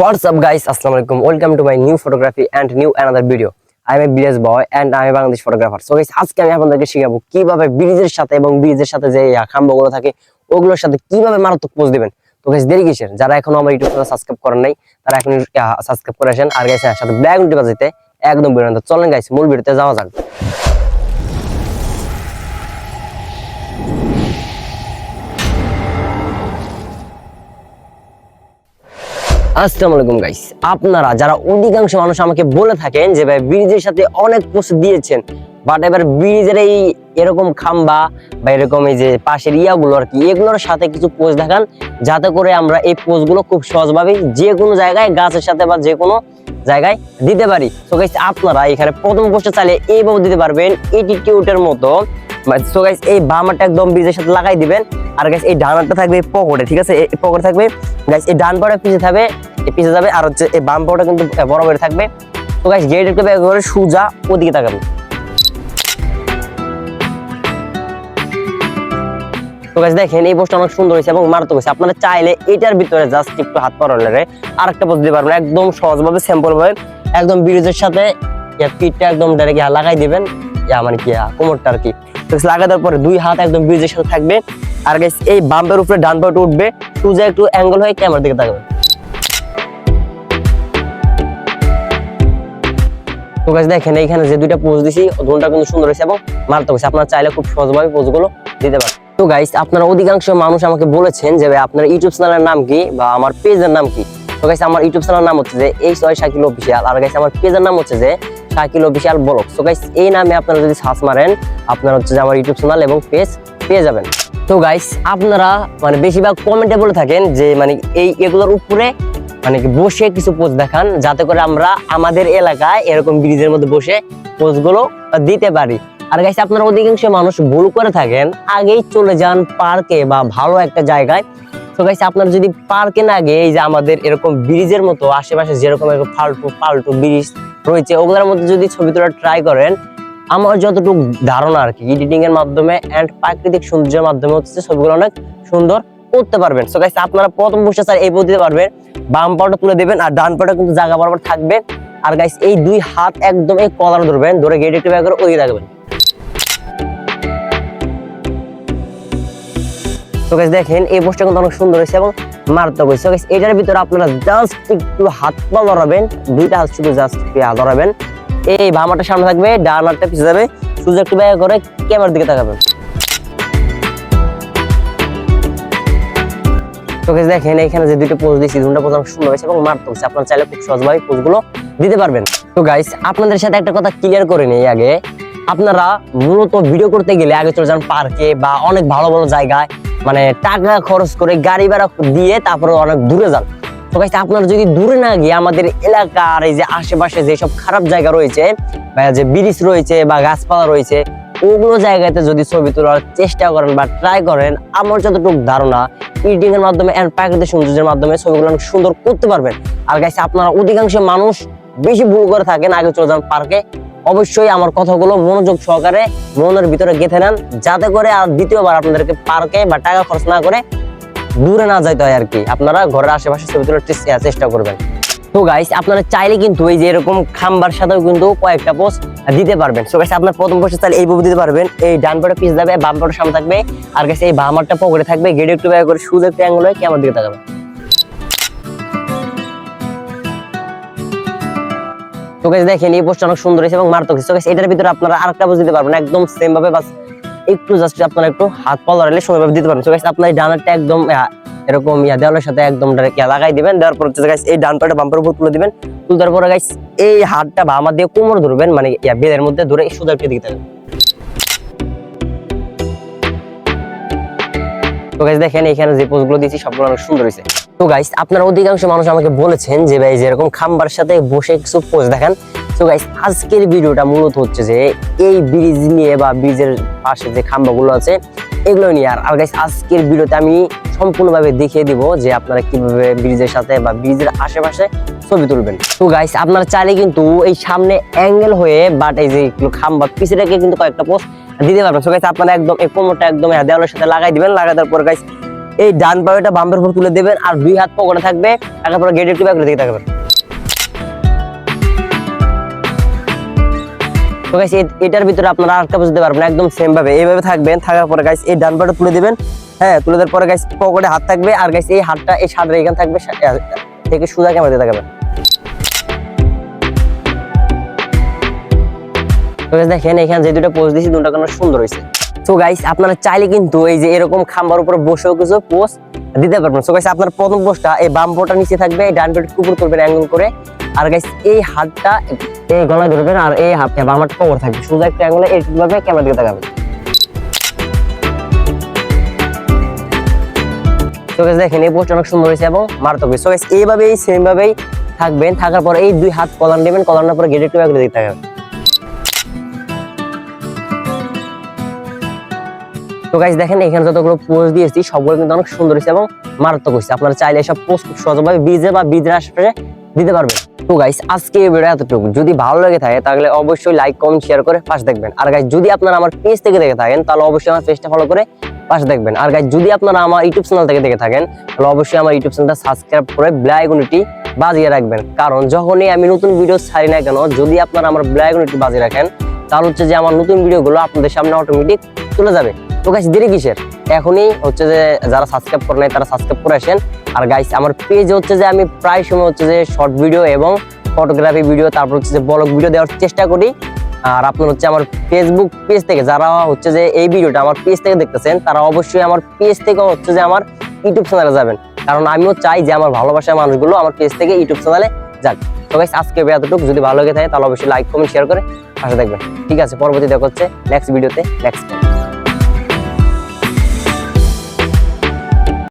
What's up, guys? Assalamu alaikum. Welcome to my new photography and new another video. I am a village boy and I am a Bangladesh photographer. আজকে আমি আপনাদেরকে শেখাবো কীভাবে ব্রিজের সাথে এবং ব্রিজের সাথে যে খাম্বাগুলো থাকে, ওগুলোর সাথে কীভাবে মারাত্মক পোজ দিবেন তো গাইস দেরি কিসের যারা এখনও আমার ইউটিউব চ্যানেল সাবস্ক্রাইব করেন নাই, তারা এখন সাবস্ক্রাইব করে আসেন আর গাইস সাথে ব্ল্যাক উল্টি একদম বেরোন চলেন গাইস মূল ভিডিওতে যাওয়া যাক আসসালামু আলাইকুম গাইস আপনারা যারা অধিকাংশ মানুষ আমাকে বলে থাকেন যে, ভাই, ব্রিজের সাথে অনেক পোস্ট দিয়েছেন বাট এবার ব্রিজের এই এরকম খাম্বা বা এরকম এই যে পাশের ইয়াগুলো আর কি, এগুলোর সাথে কিছু পোস্ট দেখান, যাতে করে আমরা এই পোস্টগুলো খুব সহজভাবে যে কোনো জায়গায়, গাছের সাথে বা যে কোনো জায়গায় দিতে পারি। তো গাইস আপনারা এখানে প্রথম পোস্টে চাইলে এইভাবে দিতে পারবেন এটিটিউটের মতো। সো গাইস এই বামাটা একদম ব্রিজের সাথে লাগাই দিবেন, আর গাইস এই ডানাটা থাকবে পকেটে, ঠিক আছে? এই পকেটে থাকবে গাইস এই ডান পাড়ে পিছে থাকবে এই পিছে যাবে, আর হচ্ছে এই বাম পাটা কিন্তু বরাবর থাকবে। তো গাইস গেট একটু ব্যাগ করে সুজা ওদিকে তাকাবেন তো গাইস দেখেন, এই পোস্টটা অনেক সুন্দর হয়েছে এবং মারাত্মক হয়েছে। আপনারা চাইলে এটার ভিতরে জাস্ট একটু হাত পারলে আরেকটা পোস্ট দিতে পারবেন। একদম সহজভাবে সিম্পল ভাবে, একদম ব্রিজের সাথে পিঠটা একদম ডাইরেক্ট লাগাই দিবেন। মানে কি কোমরটা আর কি। লাগাই দেওয়ার পরে দুই হাত একদম ব্রিজের সাথে থাকবে। আর গাইস এই বাম্পের উপরে ডান পাটা উঠবে। সুজা একটু অ্যাঙ্গেল হয়ে ক্যামেরার দিকে তাকাবে তো গাইস দেখেন, এইখানে যে দুইটা পোজ দিছি দুটা কিন্তু সুন্দর হয়েছে এবং মারাত্মক হয়েছে। আপনারা চাইলে খুব সহজভাবে পোজগুলো দিতে পারেন। তো গাইস আপনারা অধিকাংশ মানুষ আমাকে বলেছেন যে আপনার ইউটিউব চ্যানেলের নাম কি বা আমার পেজের নাম কি? তো গাইস আমার ইউটিউব চ্যানেলের নাম হচ্ছে যে এই ছয় শাকিল অফিসিয়াল। আর গাইস আমার পেজের নাম হচ্ছে যে, শাকিল অফিসিয়াল ব্লগ। তো গাইস এই নামে আপনারা যদি সার্চ মারেন, আপনারা হচ্ছে যে আমার ইউটিউব চ্যানেল এবং পেজ পেয়ে যাবেন। তো গাইস আপনারা মানে বেশিরভাগ কমেন্টে বলে থাকেন যে মানে এই এগুলোর উপরে মানে বসে কিছু পোস্ট দেখান, যাতে করে আমরা আমাদের এলাকায় এরকম ব্রিজের মধ্যে বসে পোস্টগুলো দিতে পারি। আর গাইস আপনারা অধিকাংশ মানুষ ভুল করে থাকেন, আগেই চলে যান পার্কে বা ভালো একটা জায়গায়। তো গাইস আপনারা যদি পার্কে না গিয়ে এই যে আমাদের এরকম ব্রিজের মতো আশেপাশে যেরকম এরকম ফালতু ফালতু ব্রিজ রয়েছে, ওগুলোর মধ্যে যদি ছবি তোলা ট্রাই করেন, আমার যতটুকু ধারণা আর কি এডিটিং এর মাধ্যমে এন্ড প্রাকৃতিক সৌন্দর্যের মাধ্যমে হচ্ছে ছবিগুলো অনেক সুন্দর করতে পারবেন। সো গাইস আপনারা প্রথম বসে স্যার এই দিতে পারবেন বাম পাটা তুলে দেবেন আর ডান পাটা কিন্তু জায়গা বরাবর থাকবে। আর গাইস এই দুই হাত একদম এই কলার ধরবেন। ধরে গেট একটু ব্যাগ করে ওই রাখবেন তো গাইস দেখেন, এই পোস্টটা কিন্তু অনেক সুন্দর হয়েছে এবং মারাত্মক হয়েছে। গাইস এটার ভিতরে আপনারা জাস্ট একটু হাত পা ধরাবেন দুইটা হাত শুধু জাস্ট ধরাবেন এই বাম হাতটা সামনে থাকবে, ডান হাতটা পিছিয়ে যাবে। শুধু একটু ব্যাগ করে ক্যামেরার দিকে তাকাবেন। Guys দেখেন, এখানে যে দুটো পোজ দিয়েছি দুটো পোজ অনেক সুন্দর হয়েছে এবং মারাত্মক হয়েছে আপনারা চাইলে খুব সহজভাবে পোজগুলো দিতে পারবেন। তো গাইস আপনাদের সাথে একটা কথা ক্লিয়ার করে নিই আগে। আপনারা মূলত ভিডিও করতে গেলে আগে চলে যান পার্কে বা অনেক ভালো ভালো জায়গায় মানে টাকা খরচ করে গাড়ি ভাড়া দিয়ে তারপরে অনেক দূরে যান। তো গাইস আপনারা যদি দূরে না গিয়ে আমাদের এলাকার এই যে আশেপাশে যেসব খারাপ জায়গা রয়েছে, বা যে ব্রিজ রয়েছে বা গাছপালা রয়েছে ওগুলো জায়গাতে যদি ছবি তোলার চেষ্টা করেন বা ট্রাই করেন, আমার যতটুকু ধারণা এডিটিং এর মাধ্যমে এন্ড প্রাকৃতিক সৌন্দর্যের মাধ্যমে ছবিগুলো অনেক সুন্দর করতে পারবেন। আর গাইস আপনারা অধিকাংশ মানুষ বেশি ভুল করে থাকেন, আগে চলে যান পার্কে অবশ্যই আমার কথাগুলো মনোযোগ সহকারে মনের ভিতরে গেঁথে নেন, যাতে করে আর দ্বিতীয়বার আপনাদেরকে পার্কে বা টাকা খরচ না করে দূরে না যাইতে হয় আর কি। আপনারা ঘরের আশেপাশে ছবি তোলার চেষ্টা করবেন। তো গাইস আপনারা চাইলে কিন্তু এই যে এরকম খাম্বার সাথেও কিন্তু কয়েকটা পোস্ট দিতে পারবেন। সো গাইস আপনার প্রথম পোস্টে চাইলে এইভাবে দিতে পারবেন। এই ডান পাটা পিস যাবে, বাম পাটা সামনে থাকবে। আর গাইস এই বাম হাতটা পকেটে থাকবে গেড়ে একটু ব্যয় করে সুদ একটু অ্যাঙ্গেল হয়ে ক্যামেরার দিকে তাকাবে তো গাইস দেখেন, এই পোস্টটা অনেক সুন্দর হয়েছে এবং মারাত্মক হয়েছে। গাইস এটার ভিতরে আপনারা আরেকটা পোস্ট দিতে পারবেন, একদম সেম ভাবে, বাস একটু জাস্ট আপনারা একটু হাত পা লড়াইলে সময়ভাবে দিতে পারবেন। তো গাইস আপনার এই ডান একদম এরকম ইয়া দেওয়ালের সাথে একদম ডাইরেক্ট লাগাই দিবেন, দেওয়ার পর হচ্ছে গাইস এই ডান পাটা বাম্পার উপর তুলে দিবেন, তুলতার পরে গাইস এই হাতটা বা আমার দিয়ে কোমর ধরবেন মানে ইয়া বেলের মধ্যে ধরে সোজা একটু দিকে থাকবেন তো গাইস দেখেন, এখানে যে পোজগুলো দিয়েছি সবগুলো অনেক সুন্দর হয়েছে। তো গাইস আপনারা অধিকাংশ মানুষ আমাকে বলেছেন যে ভাই, যেরকম খাম্বার সাথে বসে কিছু পোজ দেখান তো গাইস আজকের ভিডিওটা মূলত হচ্ছে যে এই ব্রিজ নিয়ে বা ব্রিজের পাশে যে খাম্বাগুলো আছে, এগুলো নিয়ে। আর আর গাইস আজকের ভিডিওতে আমি সম্পূর্ণভাবে দেখিয়ে দিব যে আপনারা কীভাবে ব্রিজের সাথে বা ব্রিজের আশেপাশে ছবি তুলবেন। তো গাইস আপনারা চাইলে কিন্তু এই সামনে অ্যাঙ্গেল হয়ে বাট এই যে খাম্বা পিছে রেখে কিন্তু কয়েকটা পোস্ট দিতে পারবেন। সো গাইস আপনারা একদম এই কোমরটা একদম দেওয়ালের সাথে লাগাই দিবেন। লাগাই দেওয়ার পর গাইস এই ডান পায়েটা বাম্পের উপর তুলে দেবেন। আর দুই হাত পকেটে থাকবে। তারপরে গেট একটু ব্যাগগুলো দিকে থাকবেন তো গাইস এটার ভিতরে আপনারা কাপড় দিতে পারবেন, একদম সেম ভাবে। এইভাবে থাকবেন, থাকার পরে গাইস এই ডান পাটা তুলে দিবেন। হ্যাঁ তুলে দেওয়ার পরে গাইস পকেটে হাত থাকবে, আর গাইস এই হাতটা, এই সাদের এখানে থাকবে থেকে সুজা ক্যামেরা দিয়ে থাকবে তো দেখেন, এখানে যে দুটো পোস্ট দিয়েছি দুটো কেন সুন্দর হয়েছে। তো গাইস আপনারা চাইলে কিন্তু এই যে এরকম খাম্বার উপরে বসেও কিছু পোস্ট দিতে পারবেন। সো গাইস আপনার প্রথম পোস্টটা এই বাম পোটা নিচে থাকবে, এই ডান পেট কুকুর করবেন অ্যাঙ্গেল করে। আর গাইস এই হাতটা, এই গলায় ধরবেন আর এই হাতটা কবর থাকবে। সোজা একটা অ্যাঙ্গেলে এইভাবে ক্যামেরা দিকে তাকাবেন। গাইস দেখেন, এই পোস্ট অনেক সুন্দর হয়েছে এবং মারাত্মক হয়েছে। গাইস এইভাবেই সেম ভাবেই থাকবেন। থাকার পরে এই দুই হাত কলার নেবেন কলার নেওয়ার পরে গেটে একটু ব্যাগ দিকে তাকাবেন। তো গাইস দেখেন, এখানে যতগুলো পোস্ট দিয়েছি, সবগুলো কিন্তু অনেক সুন্দর হয়েছে এবং মারাত্মক হয়েছে। আপনারা চাইলে সব পোস্ট খুব সহজভাবে, বিজে বা বিজের আশেপাশে দিতে পারবেন। তো গাইস আজকে ভিডিও এতটুকু। যদি ভালো লেগে থাকে, তাহলে অবশ্যই লাইক কমেন্ট শেয়ার করে পাশে দেখবেন। আর গাইস যদি আপনারা আমার পেজ থেকে দেখে থাকেন, তাহলে অবশ্যই আমার পেজটা ফলো করে পাশে দেখবেন। আর গাইস যদি আপনারা আমার ইউটিউব চ্যানেল থেকে দেখে থাকেন, তাহলে অবশ্যই আমার ইউটিউব চ্যানেলটা সাবস্ক্রাইব করে ব্লাইকনিটি বাজিয়ে রাখবেন। কারণ যখনই আমি নতুন ভিডিও ছাড়ি না কেন, যদি আপনারা আমার ব্লাইকনিটি বাজিয়ে রাখেন, তাহলে হচ্ছে যে আমার নতুন ভিডিওগুলো আপনাদের সামনে অটোমেটিক চলে যাবে। তো গাইস দেরি কিসের? এখনই হচ্ছে যে যারা সাবস্ক্রাইব করে নাই, তারা সাবস্ক্রাইব করে আসেন। আর গাইস আমার পেজে হচ্ছে যে আমি প্রায় সময় হচ্ছে যে শর্ট ভিডিও এবং ফটোগ্রাফি ভিডিও তারপর হচ্ছে যে ব্লগ ভিডিও দেওয়ার চেষ্টা করি। আর আপনার হচ্ছে আমার ফেসবুক পেজ থেকে যারা হচ্ছে যে এই ভিডিওটা আমার পেজ থেকে দেখতেছেন, তারা অবশ্যই আমার পেজ থেকে হচ্ছে যে আমার ইউটিউব চ্যানেলে যাবেন। কারণ আমিও চাই যে আমার ভালোবাসার মানুষগুলো আমার পেজ থেকে ইউটিউব চ্যানেলে যাক। তো গাইস আজকে এতটুকু যদি ভালো লেগে থাকে, তাহলে অবশ্যই লাইক কমেন্ট শেয়ার করে পাশে দেখবেন ঠিক আছে পরবর্তী দেখা হচ্ছে নেক্সট ভিডিওতে নেক্সট